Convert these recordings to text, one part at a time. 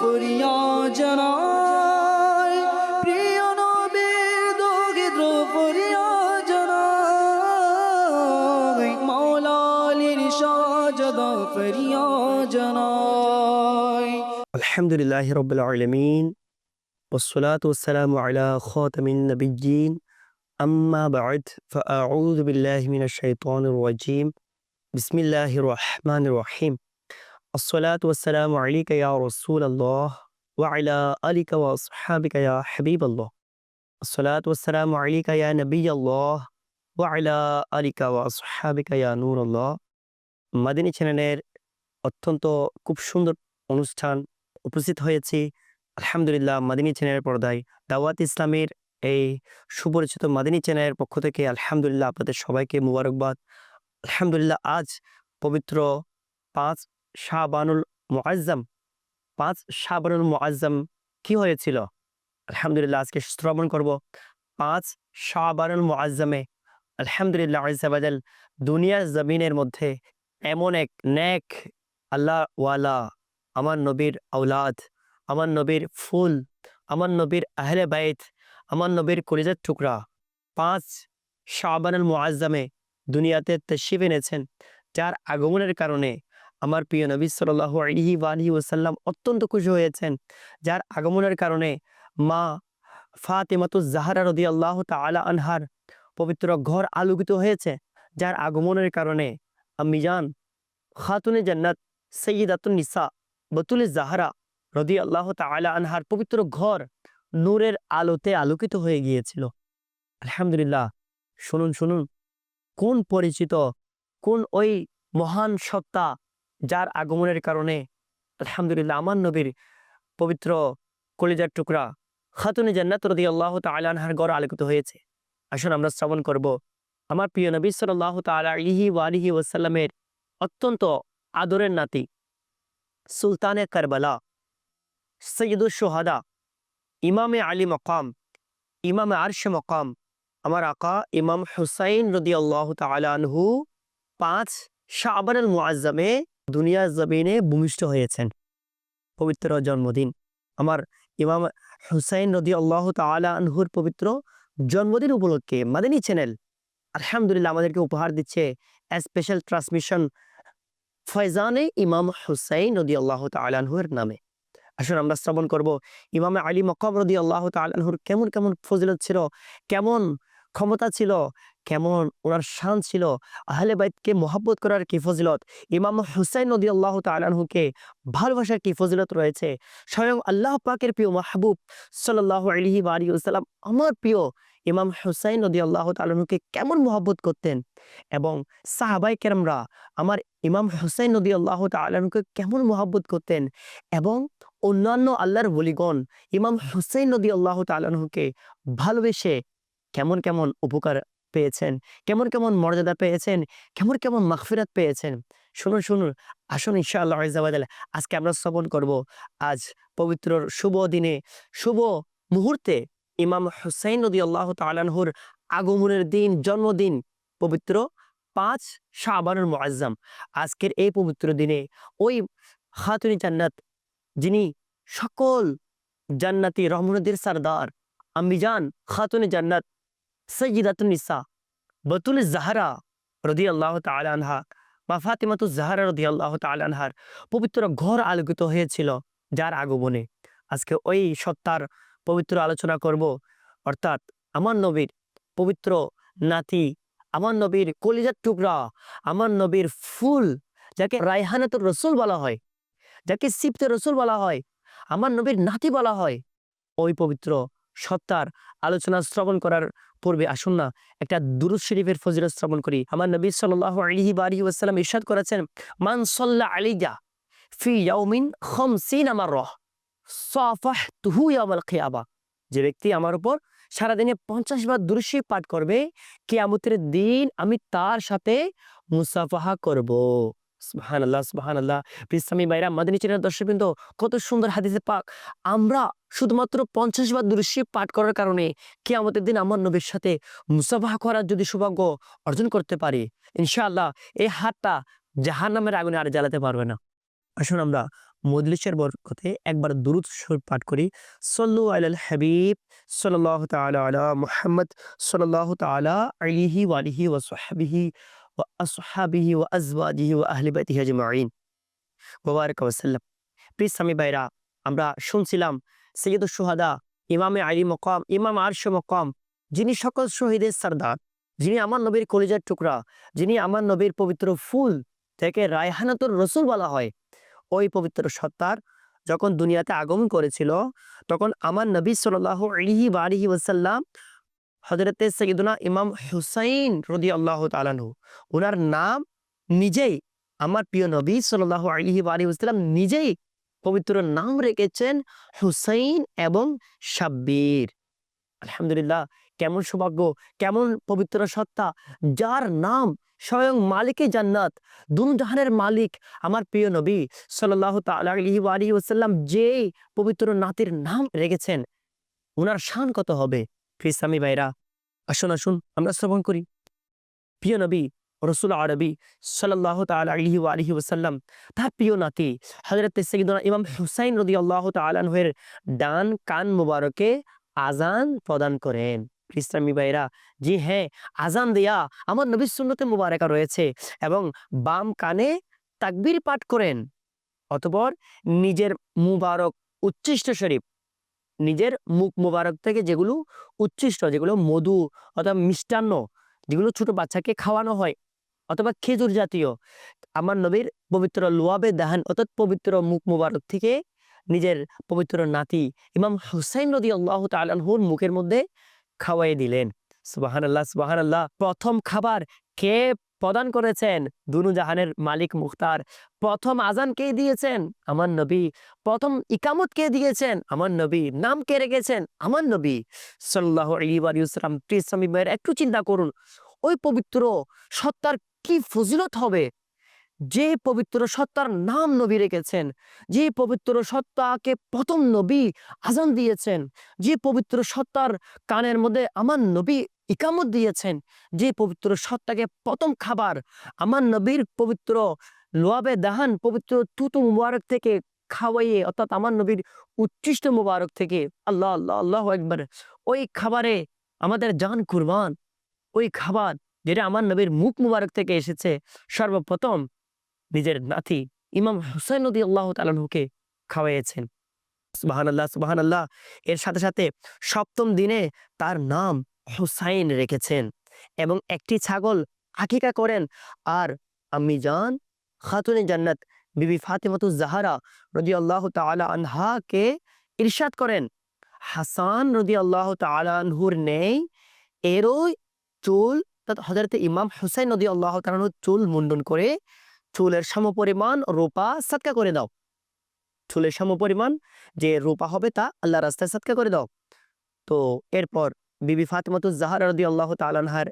ফরিয়া জানাই প্রিয় নবীর দরিদ্র ফরিয়া জানাই মাওলালির সাজদা ফরিয়া জানাই الحمد لله رب العالمين والصلاة والسلام على خاتم النبيين أما بعد فأعوذ بالله من الشيطان الرجيم بسم الله الرحمن الرحيم রসুল আল্লাহ আল্লাহ আল্লাহ আল্লাহ মাদিনী চ্যানেলের অত্যন্ত খুব সুন্দর অনুষ্ঠান উপস্থিত হয়েছি। আলহামদুলিল্লাহ, মাদিনী চ্যানেলের পর্দায়। দাওয়াত ইসলামের এই সুপরিচিত মাদিনী চ্যানেলের পক্ষ থেকে আলহামদুলিল্লাহ আপনাদের সবাইকে মুবারকবাদ। আলহামদুলিল্লাহ, আজ পবিত্র পাঁচ শাহবানুল মুআজ্জাম। পাঁচ শাহবানুল মুআজ্জাম কি হয়েছিল? আলহামদুলিল্লাহ, আজকে শ্রবণ করব। পাঁচ শাহবানুল মুআজ্জামে, আলহামদুলিল্লাহ আজাবাজাল দুনিয়ার জমিনের মধ্যে এমন এক নেক আল্লাহ ওয়ালা, আমার নবীর আওলাদ, আমার নবীর ফুল, আমার নবীর আহলে বাইত, আমার নবীর কলিজার টুকরা। পাঁচ শাহবানুল মুআজ্জামে দুনিয়াতে তশরিফ এনেছেন, যার আগমনের কারণে আমার প্রিয় নবী সাল্লাল্লাহু আলাইহি ওয়ালিহি ওয়াসাল্লাম অত্যন্ত খুশি হয়েছেন, যার আগমনের কারণে মা ফাতেমাতুজ জাহরা রাদিয়াল্লাহু তাআলা আনহার পবিত্র ঘর আলোকিত হয়েছে, যার আগমনের কারণে আম্মিজান খাতুনে জান্নাত সৈয়দাতুন নিসা বতুল জাহারা রদি আল্লাহ তালা আনহার পবিত্র ঘর নূরের আলোতে আলোকিত হয়ে গিয়েছিল। আলহামদুলিল্লাহ, শুনুন শুনুন, কোন পরিচিত, কোন ওই মহান সত্তা যার আগমনের কারণে আলহামদুলিল্লাহ আমার নবীর পবিত্র কলিজার টুকরা খাতুনে জান্নাত রদি আল্লাহ তালা আনহার ঘর আলোকিত হয়েছে। আসুন আমরা শ্রবণ করব। আমার প্রিয় নবী সাল্লাহ তালা ওয়ালিহি ওয়াসাল্লামের অত্যন্ত আদরের নাতি সুলতানে কারবালা সৈয়দুল সোহাদা, ইমামে আলী মকাম, ইমামে আরশ মকাম, আমার আকা ইমাম হুসাইন রদি আল্লাহ তালানহু পাঁচ শাহবানুল মুআজ্জামে দুনিয়ার জমিনে ভূমিষ্ঠ হয়েছেন। পবিত্র জন্মদিন। আমার ইমাম হুসাইন রদি আল্লাহ তালানহুর পবিত্র জন্মদিন উপলক্ষে মাদানী চ্যানেল আলহামদুলিল্লাহ আমাদেরকে উপহার দিচ্ছে স্পেশাল ট্রান্সমিশন ফয়জানে ইমাম হুসাইন রদি আল্লাহ তালানহুর নামে। আসুন আমরা শ্রবণ করব, ইমামে আলী মকম রদি আল্লাহ তালানহুর কেমন কেমন ফজিলত ছিল, কেমন ক্ষমতা ছিল কেমন ওনার শান ছিল। আহলে বাইতকে মোহাব্বত করার কি ফজিলত? ইমাম হুসাইন নদী আল্লাহ তালানহুকে ভালোবাসার কি ফজিলত রয়েছে? স্বয়ং আল্লাহ পাকের প্রিয় মাহবুব সাল্লাহ আলহি আলী সাল্লাম আমার প্রিয় ইমাম হুসাইন নদী আল্লাহ তালানহুকে কেমন মোহাব্বত করতেন? এবং সাহাবাই কেরামরা আমার ইমাম হুসাইন নদী আল্লাহ তালানহুকে কেমন মোহাব্বত করতেন? এবং অন্যান্য আল্লাহর বলিগণ ইমাম হুসাইন নদী আল্লাহ তালানহুকে ভালোবেসে কেমন কেমন উপকার পেয়েছেন? কেমন কেমন মর্যাদা পেয়েছেন? কেমন কেমন মাগফিরাত পেয়েছেন? শুনুন শুনুন, আসুন ইনশাআল্লাহ আজকে আমরা শ্রবণ করব। আজ পবিত্র শুভ দিনে, শুভ মুহূর্তে ইমাম হুসাইন নদী আল্লাহ তালানহুর আগমনের দিন, জন্মদিন, পবিত্র পাঁচ শাহবানুর মুআজ্জাম। আজকের এই পবিত্র দিনে ওই খাতুনি জান্নাত, যিনি সকল জান্নাতি রহমনদের সরদার, আম্বিজান খাতুনে জান্নাত সৈয়দাতুন নিসা বতুল জাহরা রদি আল্লাহ মা ফাতিমাতু জাহরা রদি আল্লাহ পবিত্র ঘর আলোকিত হয়েছিল যার আগমনে। আজকে ওই সত্তার পবিত্র আলোচনা করব। অর্থাৎ আমার নবীর পবিত্র নাতি, আমার নবীর কলিজার টুকরা, আমার নবীর ফুল যাকে রায়হানাতুর রসুল বলা হয়, যাকে সিপ্তে রসুল বলা হয়, আমার নবীর নাতি বলা হয়, ওই পবিত্র সত্তার আলোচনা শ্রবণ করার পূর্বে আসুন না। একটা দুরুদ শরীফের ফজিলত শ্রবণ করি। আমার নবী সাল্লাহ আলিহি বা আলিহি ওয়াসাল্লাম ইরশাদ করেছেন, মান সাল্লা আলিজা ফি ইয়াউমিন খামসিন আমার রহ সাফাহ খিয়াবা যে ব্যক্তি আমার উপর সারাদিনে পঞ্চাশ বার দুরুশি পাঠ করবে, কিয়ামতের দিন আমি তার সাথে মুসাফাহা করব। সুবাহান আল্লাহ সুবাহান আল্লাহ ইসলামী বাইরা মাদিনী চ্যানেল দর্শকবৃন্দ, কত সুন্দর হাদিসে পাক। আমরা শুধুমাত্র পঞ্চাশ বার দুরুশি পাঠ করার কারণে কে আমাদের দিন আমার নবীর সাথে মুসাফাহা করার যদি সৌভাগ্য অর্জন করতে পারি, ইনশাআল্লাহ এই হাতটা জাহান নামের আগুনে আর জ্বালাতে পারবে না। আসুন আমরা মজলিসের বরকতে একবার দুরুদ শরীফ পাঠ করি। সল্লু আলাল হাবিব, সাল্লাল্লাহু তাআলা আলা মুহাম্মদ আলাইহি ওয়া আলিহি ওয়া সাহবিহি ওয়া আমরা শুনছিলাম সৈয়দুল সুহাদা ইমামে আলী মকাম, ইমাম আরশ মকাম, যিনি সকল শহীদের সর্দার, যিনি আমার নবীর কলিজার টুকরা, যিনি আমার নবীর পবিত্র ফুল থেকে রায়হানাতুর রসুল বলা হয়। ওই পবিত্র সত্তার যখন দুনিয়াতে আগমন করেছিল, তখন আমার নবী সাল্লাহ আলিহি বা আলিহি ওসাল্লাম হজরতে সৈয়দুনা ইমাম হুসাইন রদি আল্লাহ তালানহু ওনার নাম নিজেই আমার প্রিয় নবী সাল্লাহ আলিহি বা আলিহি ওসাল্লাম নিজেই পবিত্র নাম রেখেছেন হুসাইন এবং সাব্বির। আলহামদুলিল্লাহ, কেমন সৌভাগ্য, কেমন পবিত্র সত্তা, যার নাম স্বয়ং মালিকে জান্নাত দুন জাহানের মালিক আমার প্রিয় নবী সাল্লাহ তালি আলী ওসাল্লাম যে পবিত্র নাতির নাম রেখেছেন ওনার শান কত হবে? খ্রিস্তামি ভাইরা, আসুন আসুন, আমরা শ্রবণ করি। প্রিয় নবী, রসুল আরবি সাল্লাহ তালি আলহি ওসাল্লাম তার প্রিয় নাতি হজরত ইমাম হুসাইন রদি আল্লাহ তালাহের ডান কান মুবারকে আজান প্রদান করেন। ইসলামী ভাইরা, জি হ্যাঁ আজান দেয়া আমার নবীর সুন্নতে মুবারকা রয়েছে এবং বাম কানে তাকবির পাঠ করেন। অতপর নিজের মুবারক উচ্ছিষ্ট শরীফ নিজের মুখ মুবারক থেকে যেগুলো উচ্ছিষ্ট, যেগুলো মধু অথবা মিষ্টান্ন, যেগুলো ছোট বাচ্চাকে খাওয়ানো হয় অথবা খেজুর জাতীয়, আমার নবীর পবিত্র লোয়াবে দাহান অর্থাৎ পবিত্র মুখ মুবারক থেকে নিজের পবিত্র নাতি ইমাম হুসাইন নদী আল্লাহ তালহুর মুখের মধ্যে খাওয়াই দিলেন। সুবাহান আল্লাহ সুবাহান আল্লাহ প্রথম খাবার কে প্রদান করেছেন। দুনু জাহানের মালিক মুখতার। প্রথম আজান কে দিয়েছেন? আমার নবী। প্রথম ইকামত কে দিয়েছেন? আমার নবী। নাম কে রেখেছেন? আমার নবী। সাল্লাহ আলিবাম ত্রিসামী ভাইয়ের একটু চিন্তা করুন। ওই পবিত্র সত্তার কি ফজিলত হবে? যে পবিত্র সত্তার নাম নবী রেখেছেন, যে পবিত্র সত্তাকে প্রথম নবী আজান দিয়েছেন, যে পবিত্র সত্তার কানের মধ্যে আমার নবী ইকামত দিয়েছেন যে পবিত্র সত্তাকে প্রথম খাবার আমার নবীর পবিত্র লোয়াবে দাহান, পবিত্র তুতু মুবারক থেকে খাওয়াইয়ে, অর্থাৎ আমার নবীর উচ্ছিষ্ট মুবারক থেকে আল্লাহ আল্লাহ আল্লাহ একবার ওই খাবারে আমাদের জান কুরবান, ওই খাবার যেটা আমার নবীর মুখ মুবারক থেকে এসেছে, সর্বপ্রথম নিজের নাতি ইমাম হুসাইন নদী আল্লাহ তালুকে খাওয়াইয়েছেন। সুবাহান আল্লাহ সুবাহান আল্লাহ এর সাথে সাথে সপ্তম দিনে তার নাম হুসাইন রেখেছেন এবং একটি ছাগল আকিকা করেন। আর আম্মি জান খাতুনে জান্নাত, বিবি ফাতেমাতু জাহারা রদি আল্লাহ তালা আনহাকে ইরশাদ করেন। হাসান রদি আল্লাহ আনহুর নেই এরই চুল হজরতে ইমাম হুসাইন নদী আল্লাহ তালাহুর চুল মুন্ডন করে চুলের সমপরিমাণ রূপা সাতকা করে দাও। চুলের সমপরিমাণ যে রূপা হবে তা আল্লাহ রাস্তায় সাতকা করে দাও। তো এরপর বিবি ফাতেমাতু জাহার রদি আল্লাহ তালানহার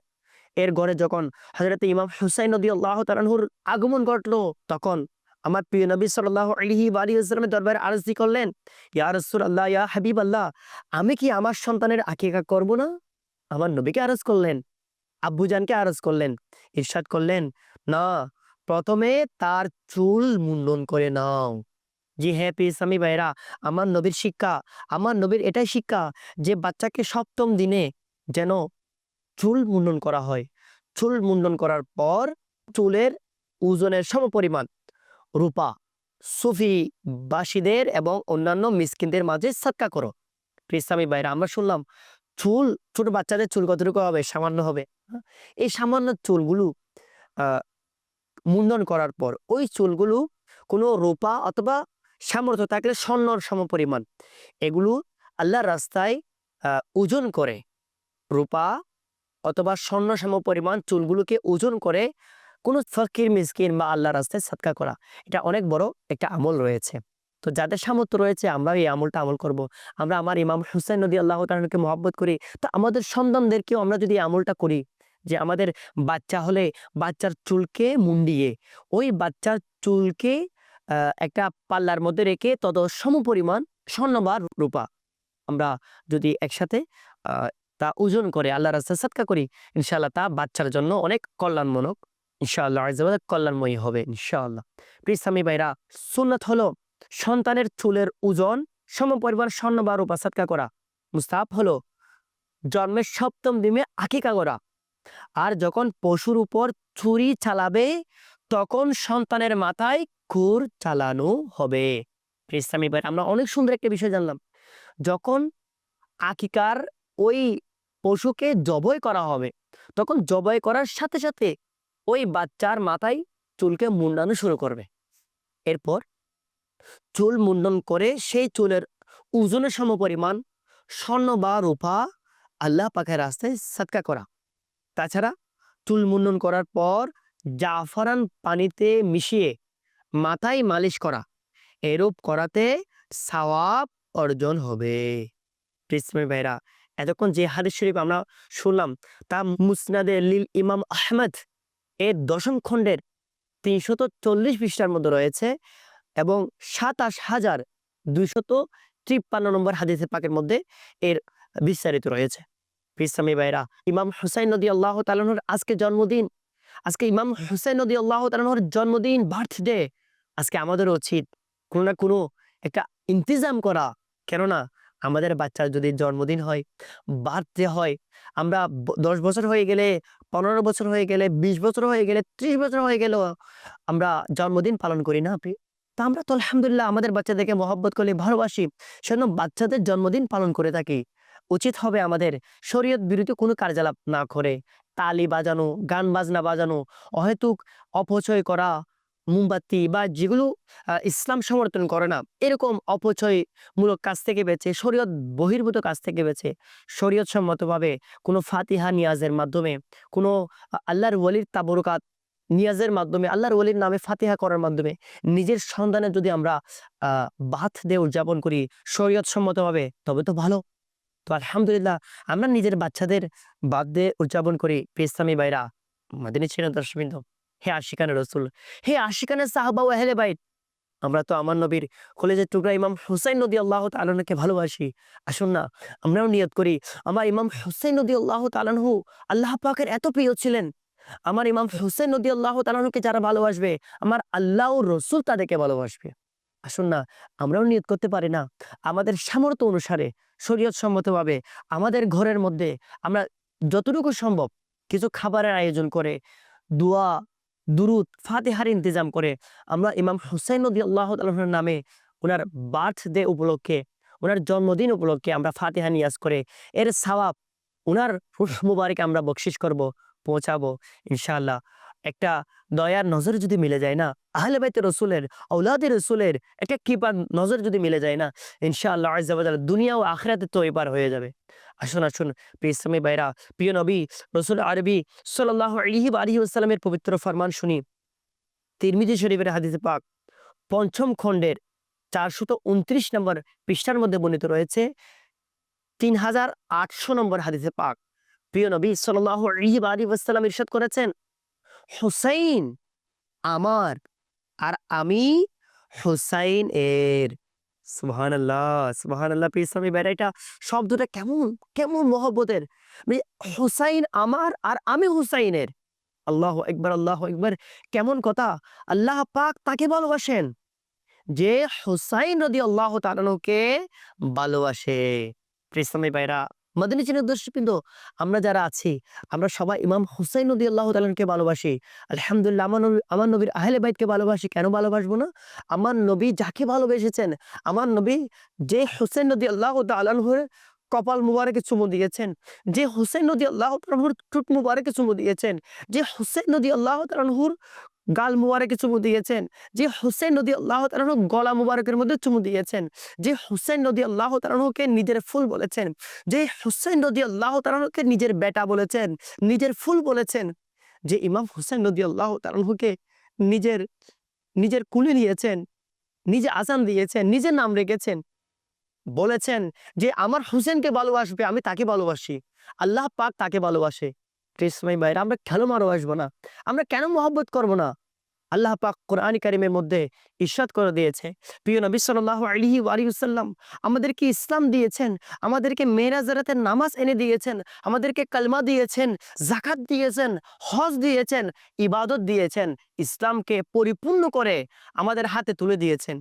এর ঘরে যখন হজরত ইমাম হুসাইন নদী আল্লাহ তালানহুর আগমন ঘটলো, তখন আমার প্রিয় নবী সাল্লাহ আলহি দরবারে আরজি করলেন, ইয়া রসুল আল্লাহ ইয়া হাবিব আল্লাহ আমি কি আমার সন্তানের আকিকা করব না? আমার নবীকে আরজ করলেন, আব্বুজানকে আরজ করলেন, ইরশাদ করলেন, না, প্রথমে তার চুল মুন্ডন করে নাও। জি হ্যাঁ পিসামি ভাইরা আমার নবীর শিক্ষা, আমার নবীর এটাই শিক্ষা যে বাচ্চাকে সপ্তম দিনে যেন চুল মুন্ডন করা হয়। চুল মুন্ডন করার পর চুলের ওজনের সমপরিমাণ রূপা, সুফি বাসীদের এবং অন্যান্য মিসকিনদের মাঝে সাতকা করো। পিসামি ভাইরা আমরা শুনলাম চুল, ছোট বাচ্চাদের চুল কতটুকু হবে? সামান্য হবে? এই সামান্য চুলগুলো মুন্ডন করার পর ওই চুলগুলো কোনো রূপা অথবা সামর্থ্য থাকলে স্বর্ণর সমপরিমাণ। এগুলো আল্লাহর রাস্তায় ওজন করে। রূপা অথবা স্বর্ণ সমপরিমাণ চুলগুলোকে ওজন করে কোনো ফকির, মিসকিন বা আল্লাহ রাস্তায় সৎকা করা। এটা অনেক বড় একটা আমল রয়েছে। তো যাদের সামর্থ্য রয়েছে, আমরা এই আমলটা আমল করব। আমরা আমার ইমাম হুসাইন নদী আল্লাহ তালকে মহব্বত করি। তো আমাদের সন্তানদেরকেও আমরা যদি আমলটা করি, যে আমাদের বাচ্চা হলে বাচ্চার চুলকে মুন্ডিয়ে, ওই বাচ্চার চুলকে একটা পাল্লার মধ্যে রেখে তত সমপরিমাণ স্বর্ণ বা রূপা। আমরা যদি একসাথে তা ওজন করে আল্লাহ রাস্তা সাতকা করি ইনশাল্লাহ তা বাচ্চার জন্য অনেক কল্যাণমূলক। ইনশাআল্লাহ কল্যাণময়ী হবে, ইনশাআল্লাহ। প্রিসামি ভাইরা, সুন্নাত হলো সন্তানের চুলের ওজন সমপরিমাণ স্বর্ণ বা রূপা সাদকা করা। মুস্তাফ হলো জন্মের সপ্তম দিনে আকিকা করা। আর যখন পশুর উপর ছুরি চালাবে, তখন সন্তানের মাথায় খুর চালানো হবে। ইসলামী ভাই, আমরা অনেক সুন্দর একটা বিষয় জানলাম। যখন আকিকার ওই পশুকে জবই করা হবে, তখন জবাই করার সাথে সাথে ওই বাচ্চার মাথায় চুলকে মুন্ডানো শুরু করবে। এরপর চুল মুন্ডন করে সেই চুলের ওজনের সমপরিমাণ স্বর্ণ বা রূপা আল্লাহ পাখের রাস্তায় সৎকা করা। তাছাড়া চুল মুন্ডন করার পর জাফরান পানিতে মিশিয়ে মাথায় মালিশ করা। এরূপ করাতে সওয়াব অর্জন হবে। প্রিসমে ভাইরা এতক্ষণ যে হাদিস শরীফ আমরা শুনলাম, তা মুসনাদে লিল ইমাম আহমদ এর দশম খণ্ডের তিনশত চল্লিশ পৃষ্ঠার মধ্যে রয়েছে এবং সাতাশ হাজার দুইশত তিপ্পান্ন নম্বর হাদিসে পাকের মধ্যে এর বিস্তারিত রয়েছে। ইসলামী ভাইরা ইমাম হুসাইন নদী আল্লাহ তালানোর আজকে জন্মদিন। আজকে ইমাম হুসাইন নদী আল্লাহ তালানোর জন্মদিন, বার্থডে। আজকে আমাদের উচিত কোনো না কোনো একটা ইন্তজাম করা। কেননা আমাদের বাচ্চার যদি জন্মদিন হয়, বার্থডে হয়, আমরা দশ বছর হয়ে গেলে, পনেরো বছর হয়ে গেলে, বিশ বছর হয়ে গেলে, ত্রিশ বছর হয়ে গেলেও আমরা জন্মদিন পালন করি না আপনি? তা আমরা তো আলহামদুলিল্লাহ আমাদের বাচ্চাদেরকে মহব্বত করলে ভালোবাসি, সেজন্য বাচ্চাদের জন্মদিন পালন করে থাকি। উচিত হবে আমাদের শরীয়ত বিরুদ্ধে কোনো কার্যালাপ না করে, তালি বাজানো, গান বাজনা বাজানো, অহেতুক অপচয় করা মোমবাতি বা যেগুলো ইসলাম সমর্থন করে না, এরকম অপচয়মূলক কাজ থেকে বেঁচে, শরীয়ত বহির্ভূত কাজ থেকে বেঁচে শরীয়ত সম্মতভাবে কোনো ফাতিহা নিয়াজের মাধ্যমে, কোনো আল্লাহর ওয়ালির তাবরকাত নিয়াজের মাধ্যমে, আল্লাহর ওলির নামে ফাতিহা করার মাধ্যমে নিজের সন্তানের যদি আমরা বাথ দিয়ে উদযাপন করি শরীয়ত সম্মতভাবে তবে তো ভালো। তো আলহামদুলিল্লাহ, আমরা নিজের বাচ্চাদের বাদ দিয়ে উদযাপন করি। ইসলামী বাইরা মাদিনী ছিলেন দর্শকবৃন্দ। হে আশিকানের রসুল, হে আশিকানের সাহাবা ও আহলে বাইত। আমরা তো আমার নবীর কলেজের টুকরা ইমাম হুসাইন নদী আল্লাহ তালনকে ভালোবাসি। আসুন না, আমরাও নিয়ত করি। আমার ইমাম হুসাইন নদী আল্লাহ তালানহু আল্লাহ পাকের এত প্রিয় ছিলেন। আমার ইমাম হুসেন নদী আল্লাহ তালানুকে যারা ভালোবাসবে, আমার আল্লাহ রসুল তাদেরকে ভালোবাসবে। আসুন না, আমরাও নিয়ত করতে পারি না। আমাদের সামর্থ্য অনুসারে শরীয়ত সম্মতভাবে আমাদের ঘরের মধ্যে আমরা যতটুকু সম্ভব কিছু খাবারের আয়োজন করে, দোয়া দুরুদ, ফাতেহার ইন্তজাম করে আমরা ইমাম হুসাইন নদী আল্লাহ তালাহর নামে ওনার বার্থডে উপলক্ষে ওনার জন্মদিন উপলক্ষে আমরা ফাতেহা নিয়াজ করে এর সওয়াব ওনার মুবারক আমরা বকশিস করব, পৌঁছাবো, ইনশাআল্লাহ। একটা দয়ার নজর যদি মিলে যায় না, আহলে বাইতে রসুলের ঔলাদে রসুলের একটা কৃপার নজর যদি মিলে যায় না, ইনশাআল্লাহ দুনিয়া ও আখরাতে তো এবার হয়ে যাবে। আসুন আসুন প্রিয় ইসলামী ভাইরা প্রিয় নবী, রসুল আরবি সাল্লাহ আলিহিব আলী আসসালামের পবিত্র ফরমান শুনি। তিরমিজি শরীফের হাদিসে পাক, পঞ্চম খণ্ডের চারশত উনত্রিশ নম্বর পৃষ্ঠার মধ্যে বর্ণিত রয়েছে তিন হাজার আটশো নম্বর হাদিসে পাক। প্রিয় নবী সাল্লাহ আলিহিব আলী আসসালাম ইরশাদ করেছেন, হুসাইন আমার আর আমি হুসাইন এর। সুবহান আল্লাহ সুহান আল্লাহ ইসলামী বেড়াইটা শব্দটা কেমন কেমন মহব্বতের? মানে হুসাইন আমার আর আমি হুসাইনের। আল্লাহ একবার আল্লাহ একবার কেমন কথা? আল্লাহ পাক তাকে ভালোবাসেন। যে হুসাইন রদি আল্লাহ তালানুকে ভালোবাসে ইসলামী ভাইরা মাদিনী চিনের দর্শকবৃন্দ আমরা যারা আছি, আমরা সবাই ইমাম হুসাইন নদী আল্লাহ তালকে ভালোবাসি। আলহামদুলিল্লাহ, আমার নবী, আমার নবীর আহলে বাইদকে ভালোবাসি। কেন ভালোবাসবো না? আমার নবী যাকে ভালোবেসেছেন, আমার নবী যে হুসেন নদী আল্লাহ তালাহুর কপাল মুবারকে চুমু দিয়েছেন। যে হুসেন নদী আল্লাহ তালাহুর টুট মুবারকে চুমু দিয়েছেন। যে হুসেন নদী আল্লাহ তালাহুর গাল মুবারকে চুমু দিয়েছেন। যে হুসেন নদী আল্লাহ তালাহু গলা মুবারকের মধ্যে চুমু দিয়েছেন। যে হুসেন নদী আল্লাহ তালাহুকে নিজের ফুল বলেছেন। যে হুসেন নদী আল্লাহ তালাহুকে নিজের বেটা বলেছেন। নিজের ফুল বলেছেন। যে ইমাম হুসেন নদী আল্লাহ তালাহুকে নিজের নিজের কুলে নিয়েছেন। নিজে আজান দিয়েছেন। নিজের নাম রেখেছেন। বলেছেন যে, আমার হুসেনকে ভালোবাসবে, আমি তাকে ভালোবাসি। আল্লাহ পাক তাকে ভালোবাসে। কৃষ্ণমাই ভাইরা, আমরা কেন ভালোবাসবো না? আমরা কেন মহব্বত করব না? আল্লাহ পাক কোরআন কারিমের মধ্যে ইরশাদ করে দিয়েছে। প্রিয় নবী সাল্লাল্লাহু আলাইহি ওয়াসাল্লাম আমাদেরকে ইসলাম দিয়েছেন, আমাদেরকে মেরাজারাতের নামাজ এনে দিয়েছেন, আমাদেরকে কালমা দিয়েছেন জাকাত দিয়েছেন, হজ দিয়েছেন, ইবাদত দিয়েছেন, ইসলামকে পরিপূর্ণ করে আমাদের হাতে তুলে দিয়েছেন।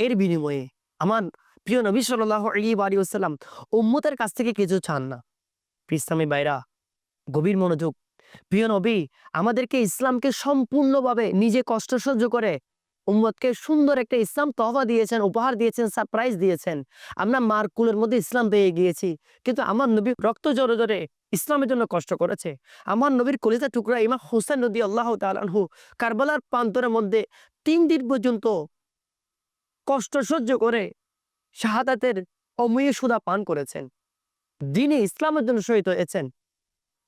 এর বিনিময়ে আমার প্রিয় নবী সাল্লাল্লাহু আলাইহি ওয়াসাল্লাম উম্মতের কাছ থেকে কিছু চান না। ইসলামী বাইরা গভীর মনোযোগ। প্রিয় নবী, আমাদেরকে ইসলামকে সম্পূর্ণভাবে নিজে কষ্ট সহ্য করে উম্মতকে সুন্দর একটা ইসলাম তহবা দিয়েছেন, উপহার দিয়েছেন সারপ্রাইজ দিয়েছেন। আমরা মার কুলের মধ্যে ইসলাম পেয়ে গিয়েছি, কিন্তু আমার নবী রক্ত জোরে জোরে ইসলামের জন্য কষ্ট করেছে। আমার নবীর কলিজা টুকরা ইমাম হোসেন নদী আল্লাহ তালানহু কারবালার প্রান্তরের মধ্যে তিন দিন পর্যন্ত কষ্ট সহ্য করে শাহাদাতের অমূল্য সুদা পান করেছেন। দিনে ইসলামের জন্য শহীদ হয়েছেন।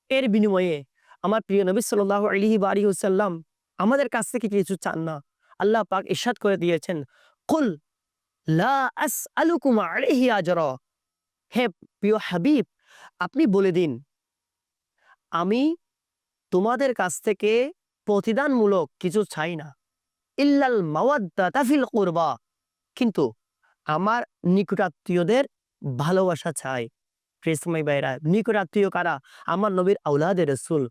এর বিনিময়ে আমার প্রিয় নবী সাল্লাহ আলহি বারি হুসাল্লাম আমাদের কাছ থেকে কিছু চান না। আল্লাহ পাক ইরশাদ করে দিয়েছেন, কুল হে প্রিয় হাবিব, আপনি বলে দিন, আমি তোমাদের কাছ থেকে প্রতিদানমূলক কিছু চাই না। ইল্লাল মাওয়াদ্দা তাফিল করবা। কিন্তু আমার নিকটাত্মীয়দের ভালোবাসা চাই। প্রেসময় বাইরা নিকটাত্মীয় কারা? আমার নবীর আউলাদে রসুল।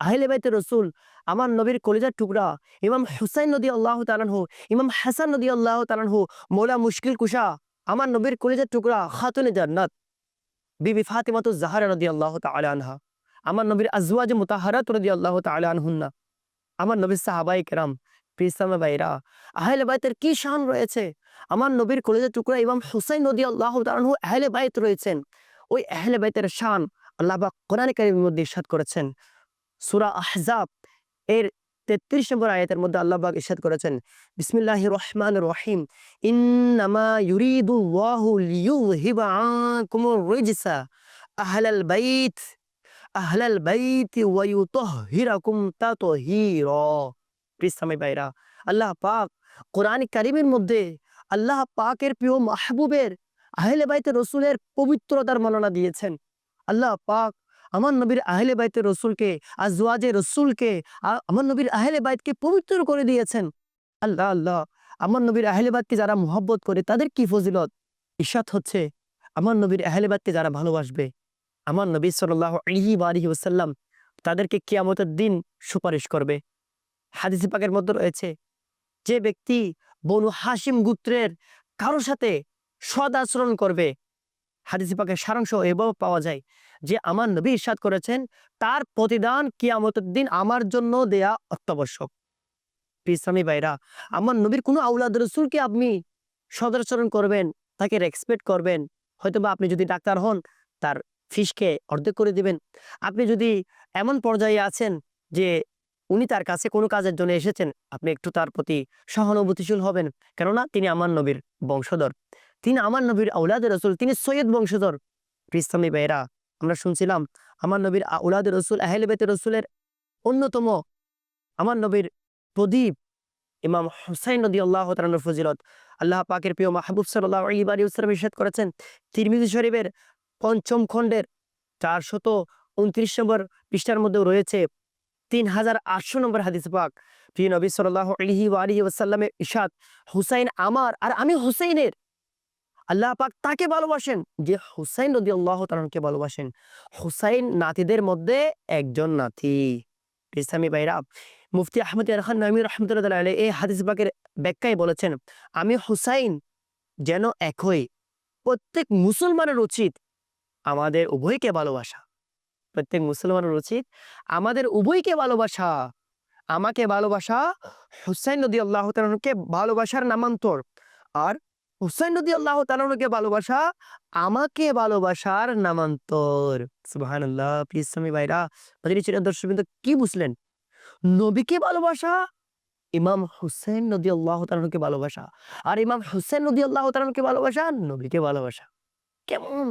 আহলে বাইতে রসুল, আমার নবীর কলিজার টুকরা। ইমাম হুসাইন নদী আল্লাহ তালানহু ইমাম হাসান নদী আল্লাহ তালানহু মৌলা মুশকিল কুশা, আমার নবীর কলিজার টুকরা খাতুনে জান্নাত। বিবি ফাতিমাতু জাহারা নদী আল্লাহ তালা আনহা। আমার নবীর আজওয়াজ মুতাহারাত নদী আল্লাহ তালা আনহুন্না। আমার নবীর সাহাবাই কেরাম প্রিসামা বাইরা আহলে বাইতের কি শান রয়েছে? আমার নবীর কলিজার টুকরা ইমাম হুসাইন নদী আল্লাহ তালানহু আহলে বাইত রয়েছেন। ওই আহলে বাইতের শান আল্লাহ বা কোরআন কারিমের মধ্যে ইরশাদ করেছেন। সুরা আহজাব এর তেত্রিশ নম্বর আয়াতের মধ্যে আল্লাহ পাক ইরশাদ করেছেন বিসমিল্লাহ রহমান রহিম। ইন্নামা ইউরিদুল্লাহু লিইয়ুযহিবা আনকুমুর আহলাল বাইত আহলাল বাইত ওয়া ইউতাহহিরাকুম প্রিসামে বাইরা আল্লাহ পাক কোরআন কারিমের মধ্যে আল্লাহ পাকের প্রিয় মাহবুবের আহলে বাইতে রসুলের পবিত্রতার মাননা দিয়েছেন। আল্লাহ পাক আমার নবীর আহলে বাইতে রসুলকে আজওয়াজে রসুলকে আমার নবীর আহলে বাইতকে পবিত্র করে দিয়েছেন। আল্লাহ আল্লাহ আমার নবীর আহলে বাইতকে যারা মোহব্বত করে, তাদের কি ফজিলত? ইশাত হচ্ছে আমার নবীর আহলে বাইতকে যারা ভালোবাসবে আমার নবী সাল্লাহ আলহি আলহি ওসাল্লাম তাদেরকে কিয়ামতের দিন সুপারিশ করবে। হাদিস পাকের মধ্যে রয়েছে যে ব্যক্তি বনু হাসিম গুত্রের কারোর সাথে সদ আচরণ করবে। হাদিস পাকের সারাংশ এভাবে পাওয়া যায় যে, আমার নবী ইরশাদ করেছেন, তার প্রতিদান কিয়ামতের দিন আমার জন্য দেয়া অত্যাবশ্যক। ইসলামী ভাইরা, আমার নবীর কোনো আউলাদ রসুলকে আপনি সদাচরণ করবেন, তাকে রেসপেক্ট করবেন হয়তো বা আপনি যদি ডাক্তার হন, তার ফিসকে অর্ধেক করে দিবেন। আপনি যদি এমন পর্যায়ে আছেন যে উনি তার কাছে কোনো কাজের জন্য এসেছেন। আপনি একটু তার প্রতি সহানুভূতিশীল হবেন। কেননা তিনি আমার নবীর বংশধর। তিনি আমার নবীর আউলাদ রসুল, তিনি সৈয়দ বংশধর। ইসলামী ভাইরা আমরা শুনছিলাম, আমার নবীর আউলাদ রসুল, আহলে বেতে রসুলের অন্যতম আমার নবীর প্রদীপ, ইমাম হুসাইন নদী আল্লাহ ফজিলত। আল্লাহ পাকের প্রিয় মাহবুব সাল্লাহ ইবারি উসলাম ইরশাদ করেছেন, তিরমিজি শরীফের পঞ্চম খণ্ডের চারশত উনত্রিশ নম্বর পৃষ্ঠার মধ্যেও রয়েছে। তিন হাজার আটশো নম্বর হাদিস পাক। প্রিয় নবী সাল্লাহ আলহি আলী ওসাল্লামের ইশাদ হুসাইন আমার আর আমি হুসাইনের। আল্লাহ পাক তাকে ভালোবাসেন, যে হুসাইন নদী আল্লাহ তালকে ভালোবাসেন। হুসাইন নাতিদের মধ্যে একজন নাতি। ইসলামী ভাইরা, মুফতি আহমদ খান নামি রহমতুল্লাহ আলাই এই হাদিস পাকের ব্যাখ্যায় বলেছেন, আমি হুসাইন যেন একই, প্রত্যেক মুসলমানের উচিত আমাদের উভয়কে ভালোবাসা। প্রত্যেক মুসলমানের উচিত। আমাদের উভয়কে ভালোবাসা, আমাকে ভালোবাসা হুসাইন নদী আল্লাহ তালকে ভালোবাসার নামান্তর। আর হুসাইন নদী আল্লাহ তালকে ভালোবাসা, আমাকে ভালোবাসার নামান্তর। সুবাহান আল্লাহ ভাইরা দর্শক কি বুঝলেন? নবীকে ভালোবাসা, ইমাম হুসেন নদী আল্লাহ তালকে ভালোবাসা। আর ইমাম হুসেন নদী আল্লাহ তালকে ভালোবাসা, নবীকে ভালোবাসা। কেমন?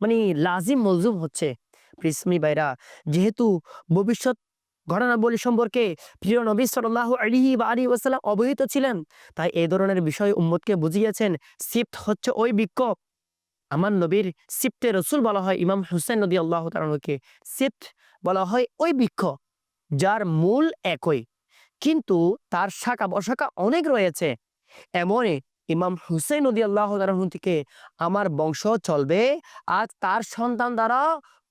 মানে লাজিম মলজুম হচ্ছে। প্রিসমি ভাইরা যেহেতু ভবিষ্যৎ ঘটনাবলী সম্পর্কে প্রিয় নবী সাল্লাহ আলিহি বা আলী ওসালাম অবহিত ছিলেন, তাই এই ধরনের বিষয় উম্মতকে বুঝিয়েছেন সিফত হচ্ছে ওই বিক্ষোভ। আমার নবীর সিফতে রসুল বলা হয় ইমাম হুসেন নদী আল্লাহ তালকে সিফত বলা হয় ওই বৃক্ষ যার মূল একই। কিন্তু তার শাখা বশাখা অনেক রয়েছে। এমনই ইমাম হুসেন নদী আল্লাহ থেকে, আমার বংশ চলবে আজ তার সন্তান দ্বারা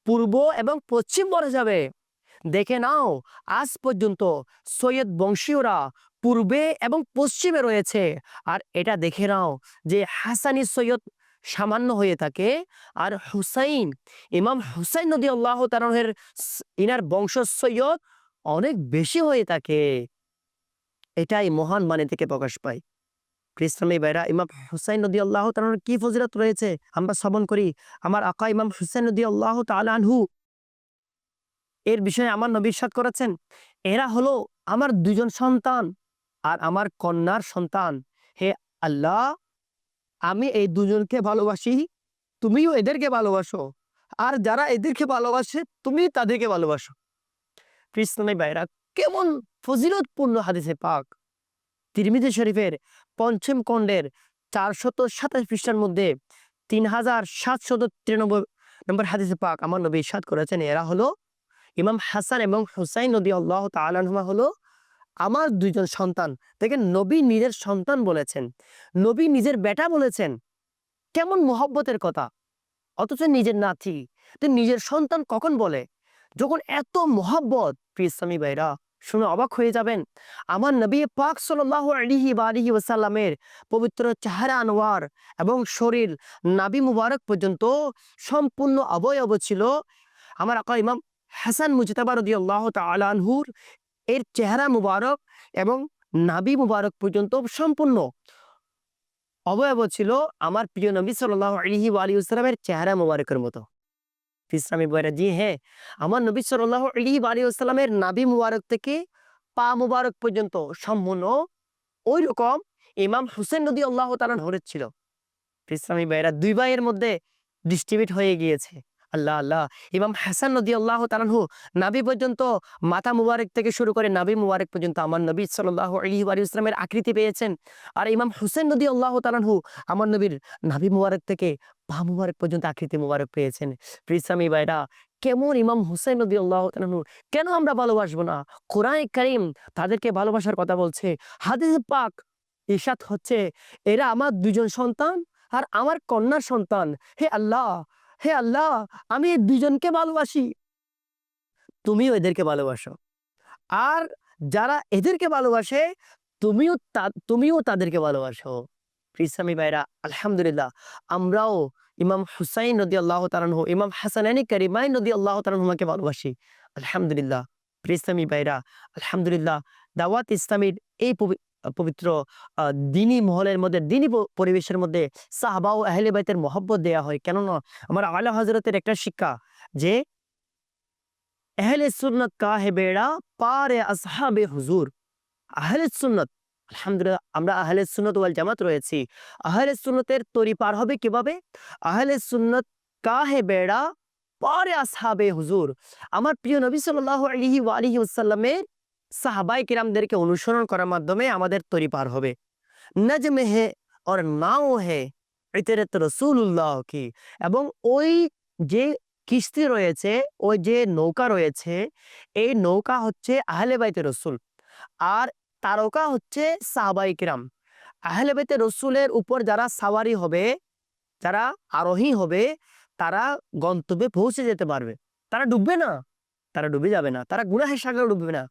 পূর্ব এবং পশ্চিম বলে যাবে। দেখে নাও, আজ পর্যন্ত সৈয়দ বংশীয়রা পূর্বে এবং পশ্চিমে রয়েছে। আর এটা দেখে নাও যে হাসানি সৈয়দ সামান্য হয়ে থাকে আর হুসাইন, ইমাম হুসাইন নদী আল্লাহ তারের ইনার বংশ সৈয়দ অনেক বেশি হয়ে থাকে। এটাই মহান মানে থেকে প্রকাশ পায়। ইসলামী বাইরা ইমাম হুসাইন নদী আল্লাহ তালার কি ফজিলত রয়েছে? আমরা শ্রবণ করি, আমার আকা ইমাম হুসাইন নদী আল্লাহ তালানহু এর বিষয়ে আমার নবী সাদ করেছেন, এরা হলো আমার দুজন সন্তান আর আমার কন্যার সন্তান। হে আল্লাহ, আমি এই দুজনকে ভালোবাসি, তুমিও এদেরকে ভালোবাসো, আর যারা এদেরকে ভালোবাসে, তুমি তাদেরকে ভালোবাসো। কৃষ্ণমী বাইরা কেমন ফজিলতপূর্ণ হাদিসে পাক। তিরমিজি শরীফের পঞ্চম খণ্ডের চারশত সাতাশ পৃষ্ঠার মধ্যে তিন হাজার সাতশত তিরানব্বই নম্বর হাদিসে পাক আমার নবী ইরশাদ করেছেন। এরা হলো ইমাম হাসান এবং হুসাইন নদী আল্লাহ তালানহুমা হলো আমার দুইজন সন্তান। দেখেন, নবী নিজের সন্তান বলেছেন, নবী নিজের বেটা বলেছেন, কেমন মোহব্বতের কথা। অথচ নিজের নাতি নিজের সন্তান কখন বলে? যখন এত মোহাব্বত প্রিয়স্বামী ভাইরা শুনে অবাক হয়ে যাবেন। আমার নবী পাক সাল্লাহ আলিহি বা আলিহি ওসাল্লামের পবিত্র চেহারা আনোয়ার এবং শরীর নাবি মুবারক পর্যন্ত সম্পূর্ণ অবয়ব ছিল। আমার আকা ইমাম হাসান মুজতাবারদি আল্লাহ তালানহুর এর চেহারা মুবারক এবং নাবি মুবারক পর্যন্ত সম্পূর্ণ অবয়ব ছিল আমার প্রিয় নবী সাল্লাহ আলিহি আলী ইসলামের চেহারা মুবারকের মতো। ইসলামী বয়রা জি হ্যাঁ। আমার নবী সাল্লাহ আলী ইসলামের নাবি মুবারক থেকে পা মুবারক পর্যন্ত সম্পূর্ণ ওই রকম ইমাম হুসেন নদী আল্লাহ তালান হরেছিল ইসলামী ভাইরা দুই ভাইয়ের মধ্যে ডিস্ট্রিবিউট হয়ে গিয়েছে। আল্লাহ আল্লাহ। ইমাম হাসান নদী আল্লাহ তালানহু নাবি পর্যন্ত মাথা মুবারক থেকে শুরু করে নাবি মুবারক পর্যন্ত আমার নবী সাল্লাহ আলী আলী ইসলামের আকৃতি পেয়েছেন। আর ইমাম হুসেন নদী আল্লাহ তালানহু আমার নবীর নাবি মুবারক থেকে পা মুবারক পর্যন্ত আকৃতি মুবারক পেয়েছেন। প্রিসামি ভাইরা, কেমন ইমাম হুসেন নদী আল্লাহ তালানহু কেন আমরা ভালোবাসবো না? কোরআন করিম তাদেরকে ভালোবাসার কথা বলছে। হাদিস পাক ইশাত হচ্ছে, এরা আমার দুজন সন্তান আর আমার কন্যার সন্তান। হে আল্লাহ হে আল্লাহ, আমি এই দুজনকে ভালোবাসি। তুমিও এদেরকে ভালোবাসো। আর যারা এদেরকে ভালোবাসে, তুমিও তুমিও তাদেরকে ভালোবাসো। ইসলামী ভাইরা, আলহামদুলিল্লাহ, আমরাও ইমাম হুসাইন নদী আল্লাহ তালানহু ইমাম হাসানানি করিমাই নদী আল্লাহ তালানহুমাকে ভালোবাসি। আলহামদুলিল্লাহ ইসলামী ভাইরা, আলহামদুলিল্লাহ, দাওয়াত ইসলামীর এই পবিত্র দিনী মহলের মধ্যে, দিনী পরিবেশের মধ্যে সাহাবা ও আহলে বাইতের মহব্বত দেয়া হয়। কেননা আমার আলা হজরতের একটা শিক্ষা যে, আহলে সুন্নত কা হে বেড়া? পারে আসহাবে হুজুর। আহলে সুন্নত, আলহামদুলিল্লাহ আমরা আহলে সুন্নত ওয়াল জামাত রয়েছি। আহলে সুন্নতের তরি পার হবে কীভাবে? আহলে সুন্নত কা হে বেড়া? পারে আসহাবে হুজুর। আমার প্রিয় নবী সাল্লাল্লাহু আলাইহি ওয়া আলিহি ওয়াসাল্লামের সাহাবাই কিরামদেরকে অনুসরণ করার মাধ্যমে আমাদের তরি পার হবে। নজমে হে और নাও হে ইতরত রসুল্লাহ কি এবং ওই যে কিস্তি রয়েছে, ওই যে নৌকা রয়েছে, এই নৌকা হচ্ছে আহলে বাইতে রসুল। আর তারকা হচ্ছে সাহাবাই কিরাম। আহলে বাইতে রসুলের উপর যারা সাওয়ারি হবে, যারা আরোহী হবে, তারা গন্তব্যে পৌঁছে যেতে পারবে। তারা ডুববে না। তারা ডুবে যাবে না। তারা গুনাহের সাগরে ডুববে না।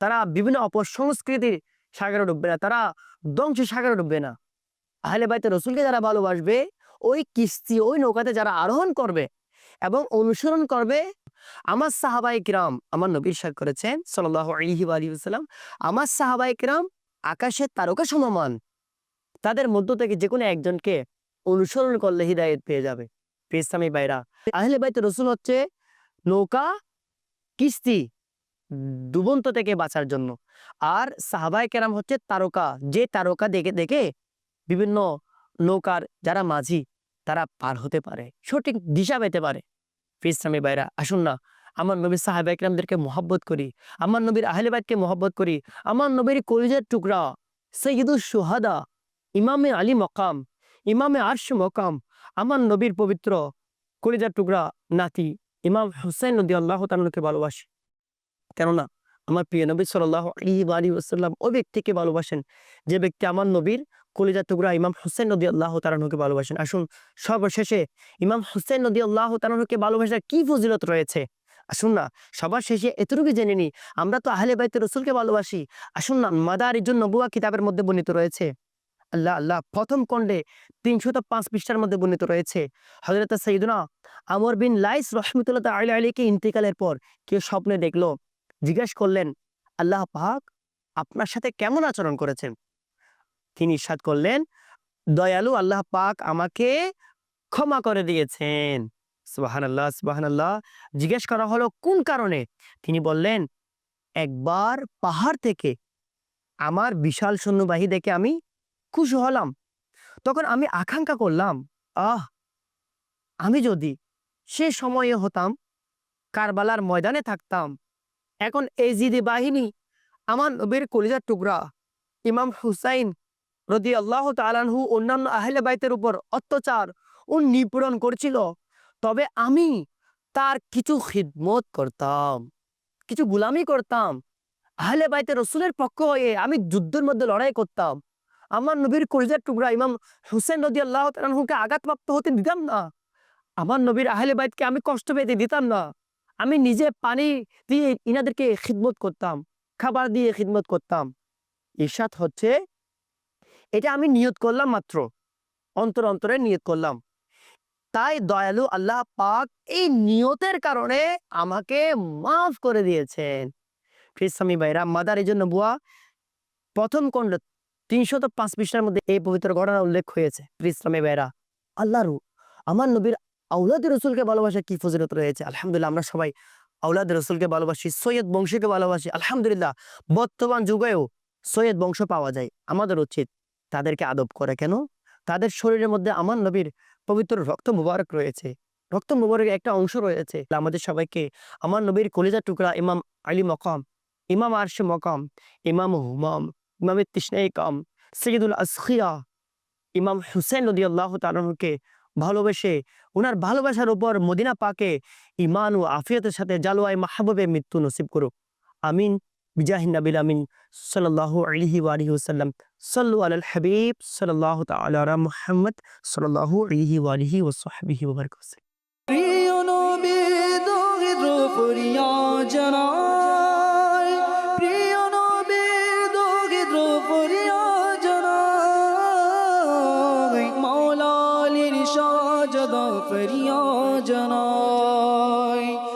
তারা বিভিন্ন অপসংস্কৃতির সাগরে ডুববে না, তারা ধ্বংসের সাগরে ডুববে না। আহলে বাইতে রসুলকে যারা ভালোবাসবে, ওই কিস্তি, ওই নৌকাতে যারা আরোহণ করবে এবং অনুসরণ করবে, আমার সাহাবাই কিরাম, আমার নবীর সাথ করেছেন সাল্লাহ আলহি আমার সাহাবাই কিরাম আকাশের তারকা সমমান তাদের মধ্য থেকে যে কোনো একজনকে অনুসরণ করলে হৃদায়ত পেয়ে যাবে। ইসলামী বাইরা আহলে বাইতে রসুল হচ্ছে নৌকা, কিস্তি ডুবন্ত থেকে বাঁচার জন্য। আর সাহাবাই কেরাম হচ্ছে তারকা। যে তারকা দেখে দেখে বিভিন্ন নৌকার যারা মাঝি, তারা পার হতে পারে, সঠিক দিশা পেতে পারে। ইসলামী ভাইরা আসুন না, আমার নবীর সাহাবা একরামদেরকে মোহাব্বত করি, আমার নবীর আহলেবাদকে মোহাব্বত করি, আমার নবীর কলিজের টুকরা সৈয়দুল সুহাদা ইমামে আলী মকাম, ইমামে আরশ মকাম, আমার নবীর পবিত্র কলিজার টুকরা নাতি, ইমাম হুসাইন নদী আল্লাহ তালুকে ভালোবাসি। কেননা আমার প্রিয় নবী সাল্লাহ আলী ওসাল্লাম ওই ব্যক্তিকে ভালোবাসেন। যে ব্যক্তি আমার নবীর কলিজা টুকরা ইমাম হুসেন নদী আল্লাহ তালানুকে ভালোবাসেন। আসুন সর্বশেষে ইমাম হুসেন নদী আল্লাহ তালানুকে ভালোবাসার কি ফজিলত রয়েছে? আসুন না, সবার শেষে এতটুকু জেনে নি আমরা তো আহলে বাইতে রসুলকে ভালোবাসি। আসুন না, মাদার ইজুন নবুয়া কিতাবের মধ্যে বর্ণিত রয়েছে। আল্লাহ আল্লাহ, প্রথম খণ্ডে তিনশত পাঁচ পৃষ্ঠার মধ্যে বর্ণিত রয়েছে হজরত সঈদুনা আমর বিন লাইস রহমতুল্লাহ আলী আলীকে ইন্তেকালের পর কেউ স্বপ্নে দেখল। জিজ্ঞেস করলেন, আল্লাহ পাক আপনার সাথে কেমন আচরণ করেছেন? তিনি ইরশাদ করলেন, দয়ালু আল্লাহ পাক আমাকে ক্ষমা করে দিয়েছেন। সুবাহান আল্লাহ সুবাহান আল্লাহ জিজ্ঞেস করা হলো, কোন কারণে? তিনি বললেন, একবার পাহাড় থেকে আমার বিশাল সৈন্যবাহী দেখে আমি খুশি হলাম। তখন আমি আকাঙ্ক্ষা করলাম, আহ, আমি যদি সে সময়ে হতাম, কারবালার ময়দানে থাকতাম এখন এই জিদি বাহিনী আমার নবীর কলিজার টুকরা। ইমাম হুসাইন রদি আল্লাহ তালানহু অন্যান্য আহলে বাইতের উপর অত্যাচার ও নিপীড়ন করছিল। তবে আমি তার কিছু খিদমত করতাম, কিছু গুলামি করতাম। আহলে বাইতে রসুলের পক্ষ হয়ে আমি যুদ্ধের মধ্যে লড়াই করতাম। আমার নবীর কলিজার টুকরা ইমাম হুসেন রদি আল্লাহ তালানহুকে আঘাতপ্রাপ্ত হতে দিতাম না। আমার নবীর আহলে বাইতকে আমি কষ্ট পেতে দিতাম না। আমি নিজে পানি দিয়ে ইনাদেরকে খিদমত করতাম, খাবার দিয়ে খিদমত করতাম। ইরশাদ হচ্ছে, এটা আমি নিয়ত করলাম মাত্র, অন্তর অন্তরে নিয়ত করলাম। তাই দয়ালু আল্লাহ পাক এই নিয়তের কারণে আমাকে মাফ করে দিয়েছেন। ফিসামি ভাইরা, মাদার এই জন্য বুয়া, প্রথম খণ্ড তিনশত পাঁচ পৃষ্ঠার মধ্যে এই পবিত্র ঘটনা উল্লেখ হয়েছে। ইসলামী ভাইরা, আল্লাহরু আমার নবীর আউলাদ রসুলকে ভালোবাসা কি ফজিলত রয়েছে? আলহামদুলিল্লাহ, আমরা সবাই আউলাদ রসুলকে ভালোবাসি, সৈয়দ বংশীকে ভালোবাসি। আলহামদুলিল্লাহ, বর্তমান যুগেও সৈয়দ বংশ পাওয়া যায়। আমাদের উচিত তাদেরকে আদব করে, কেন? তাদের শরীরের মধ্যে আমার নবীর পবিত্র রক্ত মুবারক রয়েছে। রক্ত মুবারকের একটা অংশ রয়েছে। আমাদের সবাইকে আমার নবীর কলিজা টুকরা ইমাম আলী মকম, ইমাম আরশে মকাম, ইমাম হুমাম, ইমাম তৃষ্ণাই কম, সৈয়দুল আসখিয়া, ইমাম হুসেন নদী আল্লাহ তালকে ভালোবেসে ওনার ভালোবাসার উপর মদিনা পাকে ইমান ও আফিয়তের সাথে জালোয়াই মাহবুবে মৃত্যু নসিব করুক। আমিন। বিজাহিন নাবিল আমিন। সাল্লাহ আলহি ওসাল্লাম সাল্লু আল হাবিব। সাল্লাহ তালা মোহাম্মদ। সাল্লাহ আলহি আলহি ওসাহাবিহি ওবরক প্রিয় নবী, দরিদ্র ফরিয়া জানায়